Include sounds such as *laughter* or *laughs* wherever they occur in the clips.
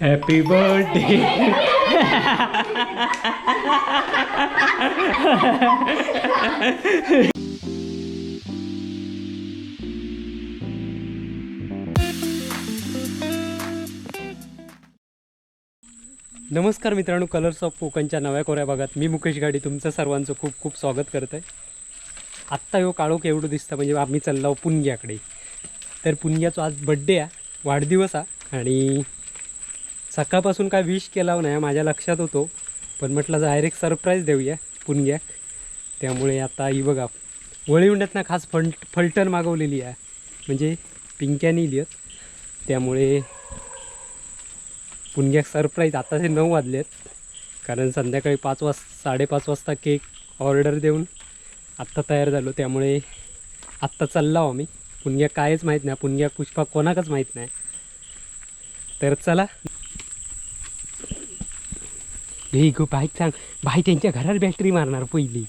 Happy birthday *laughs* नमस्कार मित्रांनो colours of कोकणच्या नव्या कोऱ्या भागात मी मुकेश गाडी तुमचं सर्वांचं खूप खूप स्वागत करत आहे. आत्ता ह्यो काळोख एवढं दिसतं म्हणजे आम्ही चाललो पुणग्याकडे. तर पुणग्याचा आज बड्डे आहे वाढदिवस आहे आणि सकाळपासून काय विश केला नाही माझ्या लक्षात होतो. पण म्हटलं डायरेक्ट सरप्राईज देऊया पुणग्याक त्यामुळे आता ही बघा वळीवंड्यातनं खास फल फलटण मागवलेली आहे. म्हणजे पिंक्यानी लिहत त्यामुळे पुणग्याक सरप्राईज आता ते नऊ वाजलेत. कारण संध्याकाळी पाच वाज साडेपाच वाजता केक ऑर्डर देऊन आत्ता तयार झालो. त्यामुळे आत्ता चाललो आम्ही. पुणग्या कायच माहीत नाही. पुणग्या पुष्पा कोणाकच माहीत नाही. तर चला. हे गो बाईक सांग. बाई त्यांच्या घरात बॅटरी मारणार पहिली.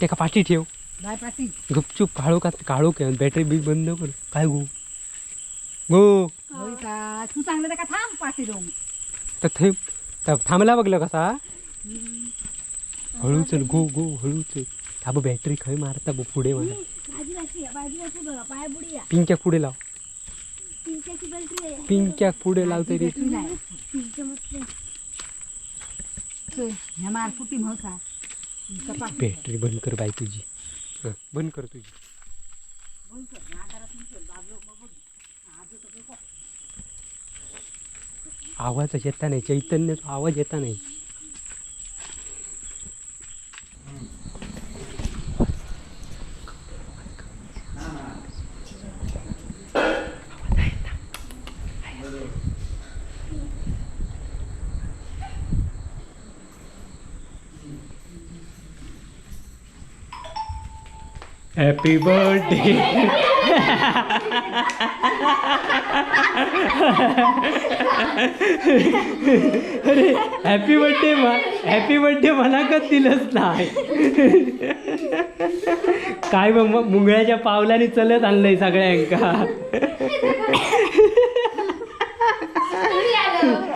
ते का पाठी ठेव. गुपचूप काळू का काळू काय बॅटरी बी बंद कर. काय गो? होय का? तू सांगलं का थांब देऊ तर थे तर थांबला बघलं कसा? हळू चल गो गो हळू चल. थांब बॅटरी खय मारता बो पुढे मला. पाय पिंक्या पुढे लाव. आहे. पिंक्या पुढे लाव तरी. पिंक मस्त ह्या मार फुटी मग का बॅटरी बंद कर बाई तुझी. हं, बंद कर तुझी. आवाजच येता नाही चैतन्याचा आवाज येता नाही. हॅपी बर्थडे अरे हॅपी बर्थडे हॅपी बर्थडे मला का दिलंच नाही? काय मग मग मुंगळ्याच्या पावलाने चलत आणलंय सगळ्यांका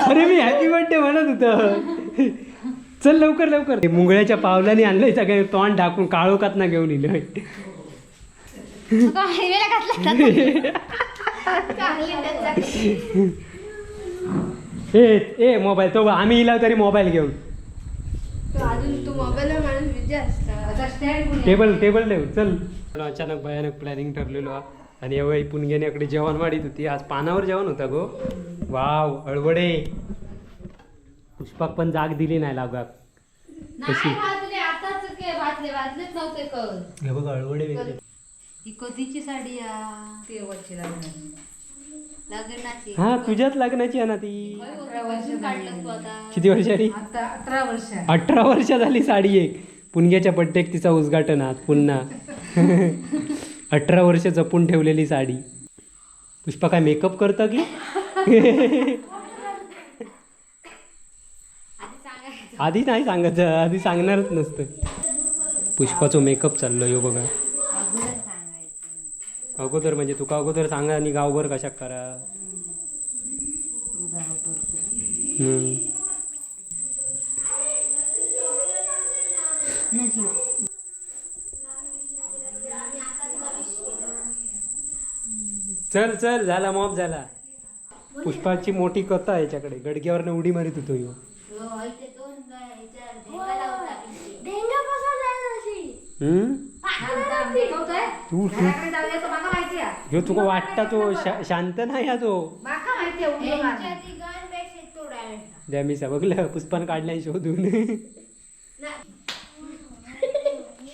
अरे मी हॅपी बर्थडे म्हणत होतो. चल लवकर लवकर. ते मुंगळ्याच्या पावलाने आणलंय सगळे तोंड ढाकून काळोखात ना घेऊन इलोय. हायवेला घातला ए ए मोबाईल तो आम्ही इला तरी मोबाईल घेऊन. अजून तू मोबाईल माणूस बिझी असता. टेबल टेबल ठेव चल. अचानक भयानक प्लॅनिंग ठरलेलो. आणि यावेळी पुणगेण्याकडे जेवण वाढीत होती. आज पानावर जेवण होता गो. वाव अळवडे पुष्पाक पण जाग दिली नाही लागाक कशी हे बघ अळवडे वेगळे. ही कधीची साडी या? ते वरची लग्नाची. हा तुझ्याच लग्नाची आहे ना ती. काढलं तू आता. किती वर्षाची आता अठरा वर्ष अठरा वर्ष झाली साडी एक. पुणग्याच्या बड्डेक तिचा उद्घाटन आज पुन्हा. *laughs* अठरा वर्ष जपून ठेवलेली साडी. पुष्पा काय मेकअप करतं की? आधी नाही सांगायचं आधी सांगणारच नसतं. पुष्पाचं मेकअप चाललो यो बघा. अगोदर म्हणजे तुका अगोदर सांगा आणि गावभर कशा करा. हम्म. चल चल झाला मॉप झाला. पुष्पाची मोठी कथा आहे याच्याकडे. गडग्यावरनं उडी मारित होतो ह्यो. हम्म? तू. तू ह्यो तुका वाटता तो शा- शांत नाही हा तो? द्या मी बघलं पुष्पान काढलाय शोधून.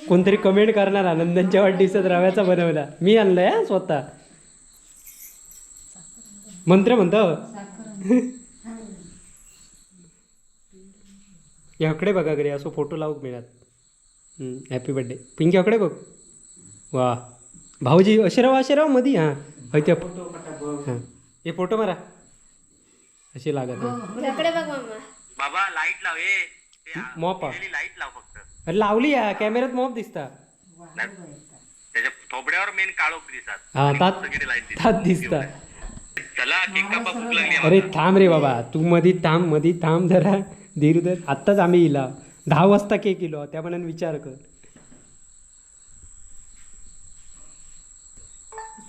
कोणतरी कमेंट करणार आनंदांच्या वाढदिवसात रव्याचा बनवला. मी आणलाय हा स्वतः. मंत्र म्हणतो. याकडे बघा घरी असो फोटो लावूक मिळत हॅपी बर्थडे पिंकी याकडे बघ. वा. भाऊजी अशराव अशराव मधी. हां हय त्या हां. हे फोटो मारा. अशी लागत आहे. इकडे बघ मम्मा बाबा लाइट लाव आ- मॉप. लाइट लाव फक्त. अरे लावली या. कॅमेऱ्यात मॉप दिसता. नाही, त्याच्या थोबड्यावर मेन काळोख दिसत हा तात लाइट तात दिसता. चला केक कापा भूक लागली अरे थांब रे बाबा. तू मधी थांब मधी थांब जरा. धीर धर. आत्ताच आम्ही इला. दहा वाजता केक इलो. त्या मनान विचार कर.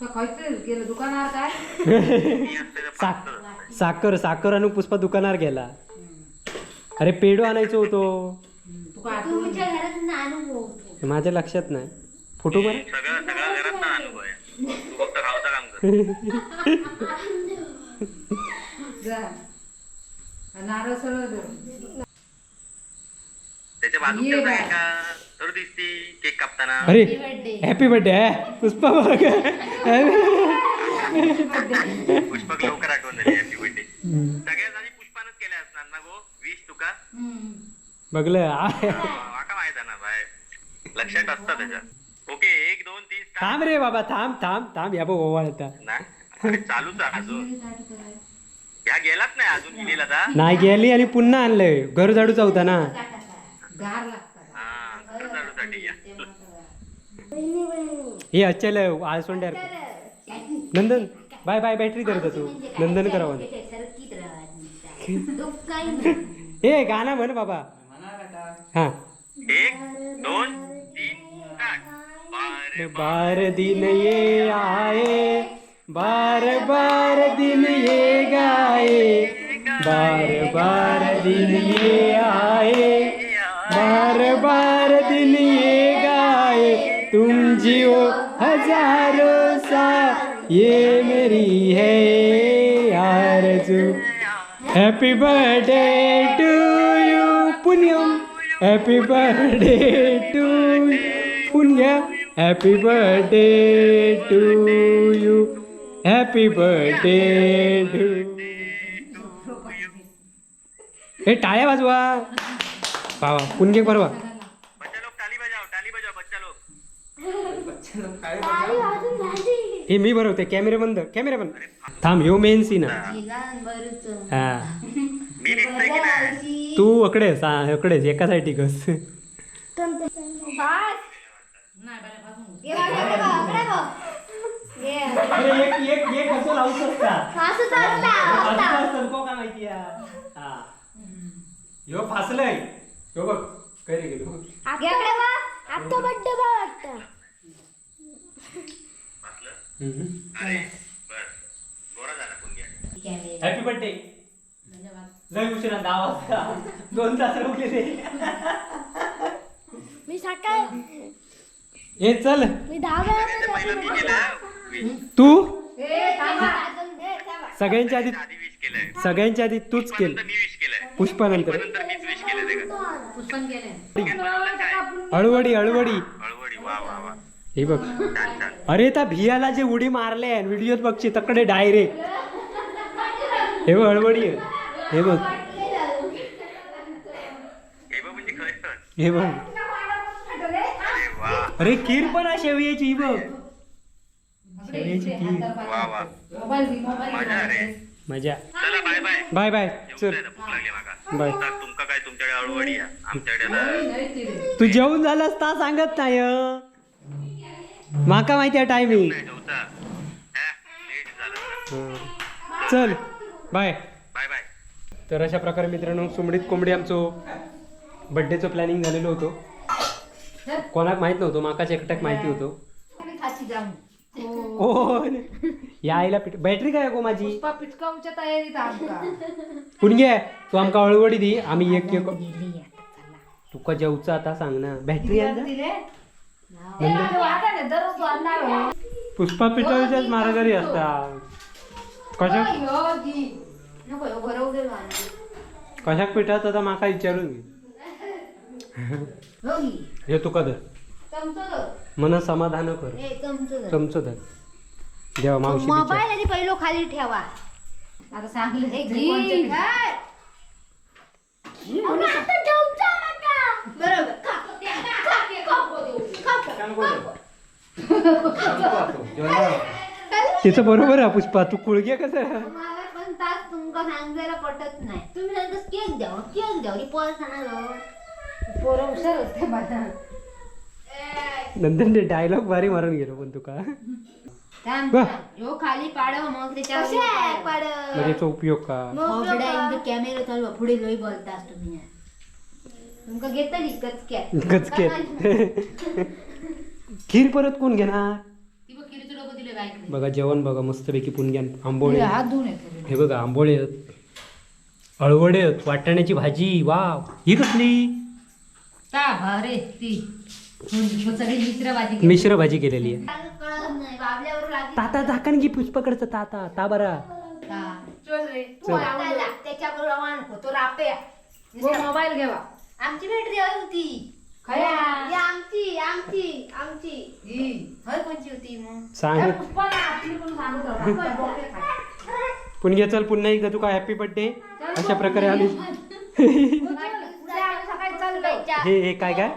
खंयच गेलं दुकानार काय? *laughs* सा साखर साखर आणून पुष्पा दुकानावर गेला. अरे पेडो आणायचो होतो. तुका आठवण तुमच्या घरात नानू बोलतो माझ्या लक्षात नाही. फोटो बरं. सगळं सगळं घरात ना अनुभव आहे. तू फक्त खावचा काम कर. जा. नारळ सरळ धर. त्याच्या का? तर दिसती केक कापताना. अरे. हॅपी बर्थडे पुष्पा बघ. पुष्पक लवकर आठवण झाली हॅपी बर्थडे सगळ्यात आधी पुष्पानच केल्या असणार ना गो? वीस तुका? बघलं. माहीत ना बाय. लक्षात असतं त्याच्यात ओके एक दोन तीन. थांब रे बाबा थांब थांब थांब. या बघ ओवाळता चालूच अजून ह्या गेलाच नाही अजून गेलेला आता नाही गेली आणि पुन्हा आणलंय. घर झाडूचा होता ना गार लागतात हा घर झाडूसाठी या हे अचल आळसोंड्यार नंदन बाय बाय बॅटरी धरतो तू नंदन करावं ए गाणं म्हण बाबा. हा. एक दोन तीन बार बार दिन ये आए बार बार दिन ये गाए बार बार दिन ये आए तुम जियो हजारों सा ये मेरी है आरज़ू। Happy birthday to you Punyam. Happy birthday to Punya. Happy birthday to you happy birthday to हे टाळ्या वाजवा। पावा पुण्य परवा हे मी बरवते कॅमेरा बंद. कॅमेरा बंद. थांब ह्यो मेन सीन हा. तू अकडेस हा अकडेच एका साईड कस अरे एक एक एक असं लावू शकता. का माहिती हा. ह्यो फासलंय. बघ काय रे गेलो हॅपी बर्थडे लय उशिरा दहा वाजता दोन तास रोखले मी सकाळ हे चल. मी दहा वीस तू ए सगळ्यांच्या आधी सगळ्यांच्या आधी तूच केल. पुष्पानंतर. हळूहळू वा हे बघ. अरे त्या भियाला जे उडी मारले व्हिडिओत बघची तकडे डायरेक्ट. हे बघ हळवडी आहे. हे बघ. हे बघ म्हणजे हे बघ. अरे खीर पण आहे शेवयाची ही बघ. शेवयाची खीर. मजा बाय बाय बाय बाय जेवू चल. बाय. तुमका काय तुमच्याकडे तू जेवून झालास ता सांगत नाही. माका माहिती आहे टायमिंग हा, चल बाय बाय बाय तर अशा प्रकारे मित्रांनो सुमडीत कोंबडी आमचं बड्डेचं प्लॅनिंग झालेलं होतं. कोणाक माहीत नव्हतं माकाच एकट्याक माहिती होतं. खाची जाऊन ओ या आईला पिट बॅटरी काय गो माझी? पुष्पा पिटकावच्या तयारीत पुणगे तू आमका हळूहळी दी. आम्ही एक एक तुका जेवचं आता सांग ना. बॅटरी आहे पुष्पा पिठाच्याच मारागारी असता कशा कशाक पिठात आता माका विचारून घे हो हे तुका धर. मन समाधान कर. चमचो धर. देवा मावशी. मोबाईल आधी पहिलो खाली ठेवा. आता सांगलं. बरोबर. त्याचं बरोबर आहे पुष्पा. तू कुळगे कसं मला पण तास तुमका सांगायला पटत नाही. तुम्ही सांगता केक द्यावं केक द्यावं. पोर सांगा पोरं हुशार होते माझा नंतर डायलॉग भारी मारून गेलो पण तुका. ह्यो खाली पाडव मग त्याच्यावर म्हणजे याचा उपयोग का? कॅमेरा चालू. पुढे लई बोलतास तुम्ही. तुमका घेतली कचक्यात गचके *laughs* *laughs* खीर परत कोण घेणार? ती बघ किरीचं डोकं दिले बाईक बघा जेवण बघा मस्तपैकी पुणग्यान आंबोळे हात धुवून येते हे बघा आंबोळे आहेत. अळवडे आहेत. वाटाण्याची भाजी वाव. ही कसली? का? रे ती. मग सगळी मित्र भाजी केली. मिश्र भाजी केलेली आहे. ताता झाकण घे पुष्पाकडचं ताता. ता बरा. चल रे तू आला. त्याच्याबरोबर आवा नको तो रापे मोबाईल घेवा. आमची बॅटरी हवी होती. खया. ही आमची आमची आमची. हय कोणची होती मग? सांग. आपली पण सांगत होता. *laughs* पुण्या चल पुन्हा एकदा तुका हॅपी बर्थडे अशा प्रकारे आली. सकाळी चाललो. हे हे काय काय?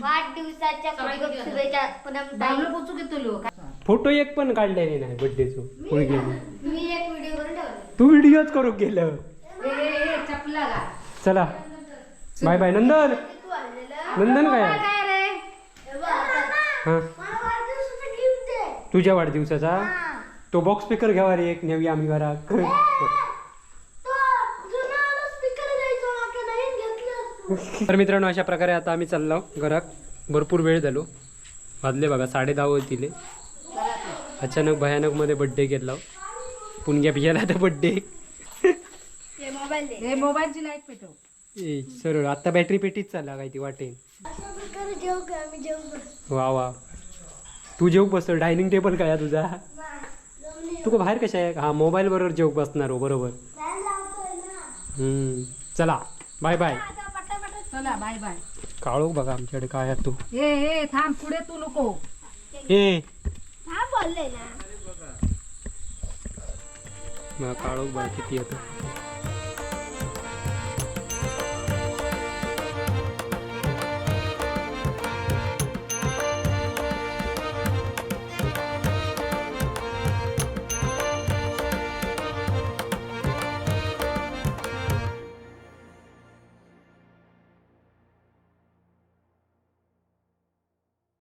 वाढदिवसाच्या खूप शुभेच्छा. पुन्हा डावलं पोचू घेतो लोक फोटो एक पण काढलेले नाही बर्थडेचो पुणगे मी एक व्हिडिओ करून ठेवला. तू व्हिडिओच करू गेलं. चपला का चला. Bye bye. नंदन. नंदन काय? काय रे? हा. मला वाढदिवसाचं गिफ्ट आहे. तुझ्या वाढदिवसाचा? तो बॉक्स स्पीकर घ्यावा रे एक नेवी आम्ही घरा तो जुना स्पीकर द्यायचो मागे नवीन घेतलं. तर मित्रांनो अशा प्रकारे आता आम्ही चाललो घरात. भरपूर वेळ झालो. वाजले बघा साडे दहा होतीले. अचानक भयानकमध्ये बड्डे केला पुणग्या पियाला तर बड्डे हे हे मोबाईलची लाइट पेटव. ए सरळ. आता बॅटरी पेटीच चालला काय ती जेव वा वा. तू जेव बसतो डायनिंग टेबल काय आहे तुझा? तू बाहेर कशा आहे? हा मोबाईल बरोबर जेव बसणार हो बरोबर. हम्म. चला. बाय बाय चला बाय बाय काळोख बघा आमच्याकडे काय आहे तू. हे हे थांब पुढे तू नको. ए. हा बोलले ना. मला काळोख बघा किती येतो.